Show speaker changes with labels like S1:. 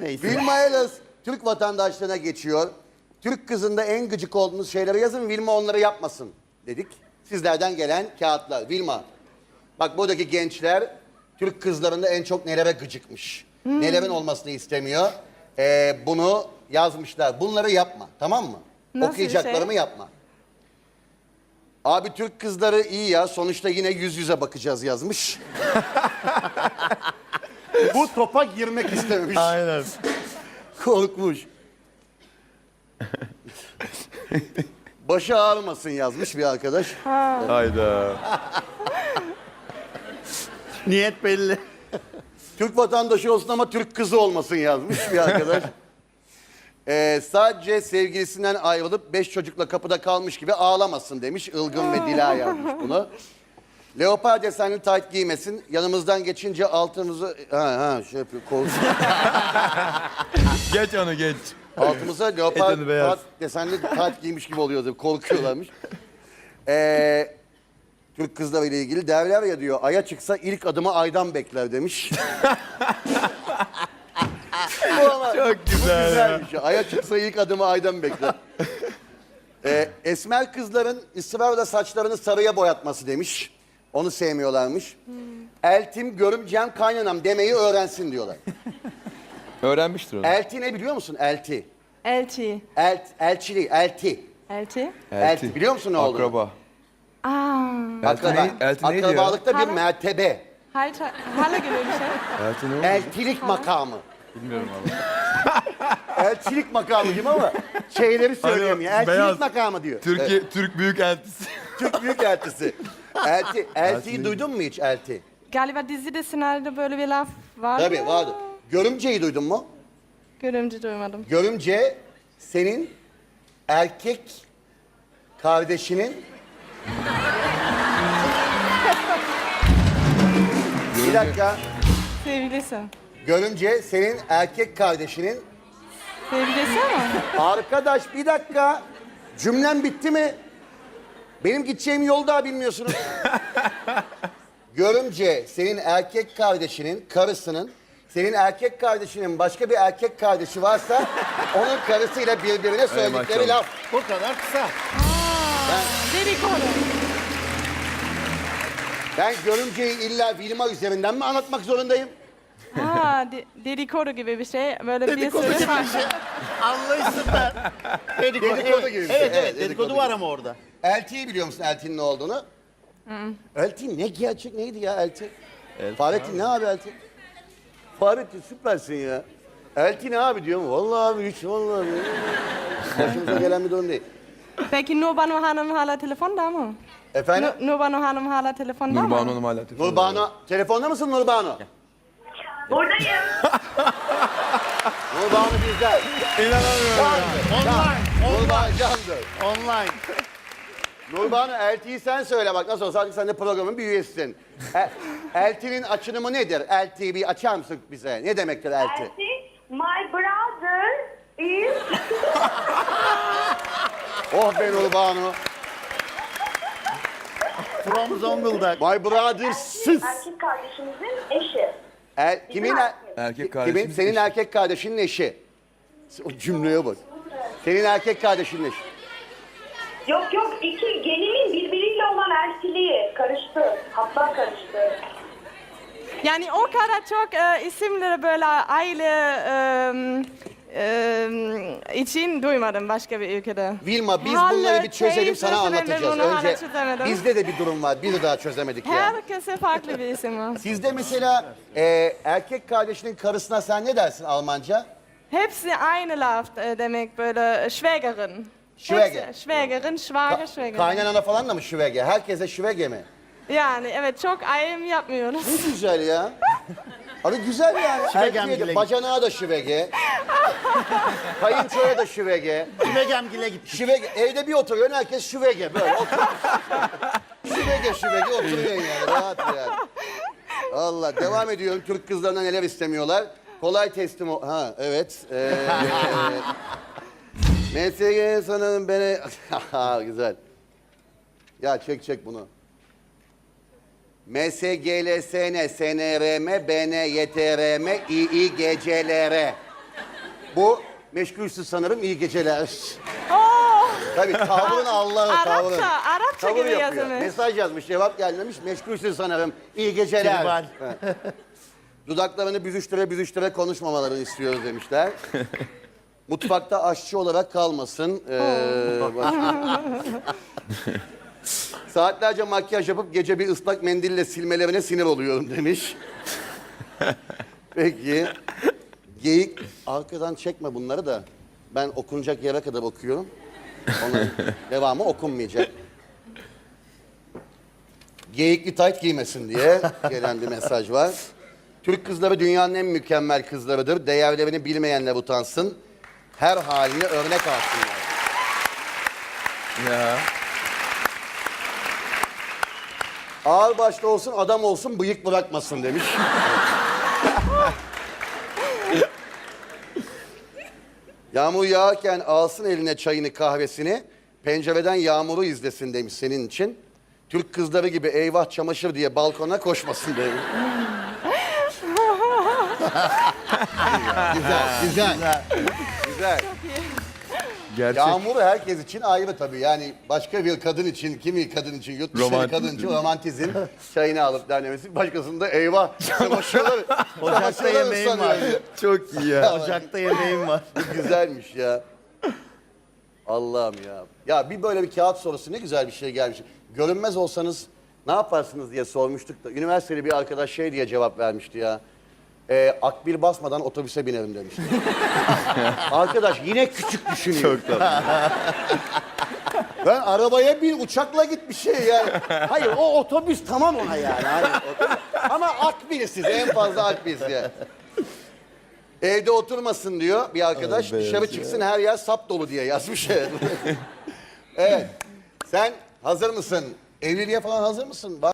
S1: Neyse.
S2: Vilma Elas Türk vatandaşlığına geçiyor. Türk kızında en gıcık olduğunuz şeyleri yazın. Vilma onları yapmasın dedik. Sizlerden gelen kağıtlar. Vilma. Bak buradaki gençler Türk kızlarında en çok nelere gıcıkmış. Nelerin olmasını istemiyor. Ee, bunu yazmışlar. Bunları yapma tamam mı?
S3: Nasıl bir
S2: Okuyacaklarımı
S3: şey?
S2: yapma. Abi Türk kızları iyi ya. Sonuçta yine yüz yüze bakacağız yazmış. Bu topa girmek istememiş.
S1: Aynen.
S2: Korkmuş. Başı ağrımasın yazmış bir arkadaş.
S1: Hayda. Niyet belli.
S2: Türk vatandaşı olsun ama Türk kızı olmasın yazmış bir arkadaş. Ee, sadece sevgilisinden ayrılıp beş çocukla kapıda kalmış gibi ağlamasın demiş. Ilgın ve Dila yazmış bunu. Leopar desenli tayt giymesin. Yanımızdan geçince altımızı... Ha ha şey yapıyor. Kol...
S1: Geç onu geç.
S2: Altımıza leopar
S1: Etini beyaz.
S2: desenli tayt giymiş gibi oluyordu. Korkuyorlarmış. Ee, Türk kızlarıyla ilgili derler ya diyor. Ay'a çıksa ilk adımı aydan bekler demiş. Bu ama
S1: Çok güzel ya.
S2: güzel bir şey. Ay'a çıksa ilk adımı aydan bekler. Ee, esmer kızların ısrarla saçlarını sarıya boyatması demiş. Onu sevmiyorlarmış. Eltim, görümcem, kaynanam demeyi öğrensin diyorlar.
S1: Öğrenmiştir onu.
S2: Elti ne biliyor musun? Elti.
S3: Elti.
S2: El, elçili, elti.
S3: Elti.
S2: Elti. Biliyor musun ne olduğunu?
S1: Akraba.
S3: Aa.
S1: Elti,
S2: Akraba,
S1: ne, elti neydi ya?
S2: akrabalıkta bir
S3: Hala-
S2: mertebe.
S3: Halter, hala gibi bir şey.
S1: Elti ne oldu?
S2: Eltilik makamı.
S1: Bilmiyorum abi.
S2: Elçilik makamı gibi ama şeyleri söyleyemiyor.
S1: Hani
S2: Elçilik
S1: beyaz.
S2: makamı diyor.
S1: Türkiye, Türk büyük eltisi.
S2: Türk büyük eltisi. Elti, eltiyi
S1: Elti.
S2: duydun mu hiç elti?
S3: Galiba dizide senaryoda böyle bir laf var.
S2: Tabii vardı. Görümceyi duydun mu?
S3: Görümce duymadım.
S2: Görümce senin erkek kardeşinin Bir dakika.
S3: Sevgilisi.
S2: Görümce senin erkek kardeşinin
S3: Sevgilisi ama.
S2: Arkadaş bir dakika. Cümlem bitti mi? Benim gideceğim yolu daha bilmiyorsunuz. Görümce senin erkek kardeşinin, karısının, senin erkek kardeşinin başka bir erkek kardeşi varsa onun karısıyla birbirine söyledikleri
S1: maşallah.
S2: laf.
S4: Bu kadar kısa.
S3: Dedikodu.
S2: Ben görümceyi illa Vilma üzerinden mi anlatmak zorundayım?
S3: Ha, de- dedikodu gibi bir şey. Böyle bir sürü
S2: gibi şey.
S4: Anlayışsınlar. Dedikodu,
S2: Dedikodu
S4: evet,
S2: gibi bir şey.
S4: Evet,
S2: Evet,
S4: evet,
S2: dedikodu
S4: dedikodu
S2: gibi.
S4: var ama orada.
S2: Elti'yi biliyor musun Elti'nin ne olduğunu? Elti ne gerçek neydi ya Elti? Fahrettin ne abi Elti? Fahrettin süpersin ya. Elti ne abi diyorum. Vallahi abi hiç vallahi. Başımıza gelen bir durum değil.
S3: Peki Nurbanu Hanım hala telefonda mı?
S2: Efendim?
S3: Nu- Nurbanu Hanım hala telefonda mı?
S1: Nurbanu Hanım hala telefonda.
S2: Nurbanu, telefonda mısın Nurbanu?
S5: Buradayım.
S2: Nurbanu bizden.
S1: İnanamıyorum.
S2: Candır.
S4: Online,
S2: Nurbanu candır.
S4: online.
S2: Nurbanu Elti'yi sen söyle bak nasıl olsa artık sen de programın bir üyesisin. El, Elti'nin açınımı nedir? Elti'yi bir açar mısın bize? Ne demektir Elti?
S5: Elsie, my brother is
S2: Oh be Nurbanu.
S4: From Zonguldak.
S2: My brother sis.
S5: erkek kardeşimizin eşi.
S2: El, kimin?
S5: erkek.
S1: Erkek
S2: Kimin?
S1: kardeşimiz.
S2: Senin erkek kardeşinin eşi. O cümleye bak. Senin erkek kardeşinin eşi.
S5: Yok yok iki gelinin birbiriyle olan elçiliği karıştı. Hatlar karıştı.
S3: Yani o kadar çok e, isimleri böyle aile e, e, için duymadım başka bir ülkede.
S2: Vilma biz
S3: Hala
S2: bunları bir çözelim sana
S3: çözemedim,
S2: anlatacağız.
S3: hala
S2: Önce
S3: çözemedim.
S2: bizde de bir durum var. Bir daha çözemedik yani.
S3: Herkese farklı bir isim var.
S2: Sizde mesela e, erkek kardeşinin karısına sen ne dersin Almanca?
S3: Hepsi aynı laf e, demek böyle Schwägerin.
S2: Schwäger.
S3: Hepsi, Schwägerin, Schwager, Schwägerin.
S2: Kaynanana falan da mı şüvege? Herkese şüvege mi?
S3: Yani evet çok ayrım yapmıyoruz.
S2: Ne güzel ya. Abi güzel yani. Erkeğe de,
S4: bile-
S2: bacanağa da şüvege. Kayınçoya da şüvege.
S4: Güvegemgil'e gittik.
S2: Şüvege. Evde bir oturuyorsun herkes şüvege böyle. oturuyor. şüvege şüvege oturuyorsun yani rahat yani. Allah devam ediyorum. Türk kızlarına neler istemiyorlar. Kolay teslim o... Ha evet. Ee, MSG sanırım beni... Güzel. Ya çek çek bunu. MSGLSN, SNRM, BN, YTRM, İİGCLR. Bu meşgulsüz sanırım iyi geceler.
S3: Oo,
S2: Tabii tavrın Allah'ı tavrın.
S3: Arapça, Arapça
S2: Tavır
S3: gibi
S2: yapıyor.
S3: yazılmış.
S2: Mesaj yazmış cevap gelmemiş. Meşgulsüz sanırım. İyi geceler.
S4: Kemal.
S2: Evet. Dudaklarını büzüştüre büzüştüre konuşmamalarını istiyoruz demişler. Mutfakta aşçı olarak kalmasın. Ee, Saatlerce makyaj yapıp gece bir ıslak mendille silmelerine sinir oluyorum demiş. Peki. Geyik. Arkadan çekme bunları da. Ben okunacak yere kadar okuyorum. Onun devamı okunmayacak. Geyikli tayt giymesin diye gelen bir mesaj var. Türk kızları dünyanın en mükemmel kızlarıdır. Değerlerini bilmeyenler utansın. Her haline örnek alsınlar.
S1: Ya.
S2: Ağır başlı olsun, adam olsun, bıyık bırakmasın demiş. Yağmur yağarken alsın eline çayını kahvesini, pencereden yağmuru izlesin demiş senin için. Türk kızları gibi eyvah çamaşır diye balkona koşmasın demiş. güzel, güzel, güzel.
S1: Gerçek.
S2: Yağmur herkes için ayrı tabii. Yani başka bir kadın için, kimi kadın için, yurt dışı bir
S1: Romantik.
S2: kadın için romantizm çayını alıp derlemesi. Başkasında eyvah çamaşırları,
S4: Ocakta
S2: çamaşırları
S4: yemeğim var.
S2: ıslanıyor.
S1: Çok iyi ya.
S4: Ocakta yemeğim var.
S2: Güzelmiş ya. Allah'ım ya. Ya bir böyle bir kağıt sorusu ne güzel bir şey gelmiş. Görünmez olsanız ne yaparsınız diye sormuştuk da. Üniversiteli bir arkadaş şey diye cevap vermişti ya. Ee, akbil basmadan otobüse binerim demişti. arkadaş yine küçük düşünüyor.
S1: Çok tatlı.
S2: Ben arabaya bir uçakla git bir şey yani. Hayır o otobüs tamam ona yani. Hani otobüs- Ama akbilsiz en fazla akbilsiz yani. Evde oturmasın diyor bir arkadaş. Dışarı çıksın her yer sap dolu diye yazmış. Evet. evet. Sen hazır mısın? Evliliğe falan hazır mısın? Bak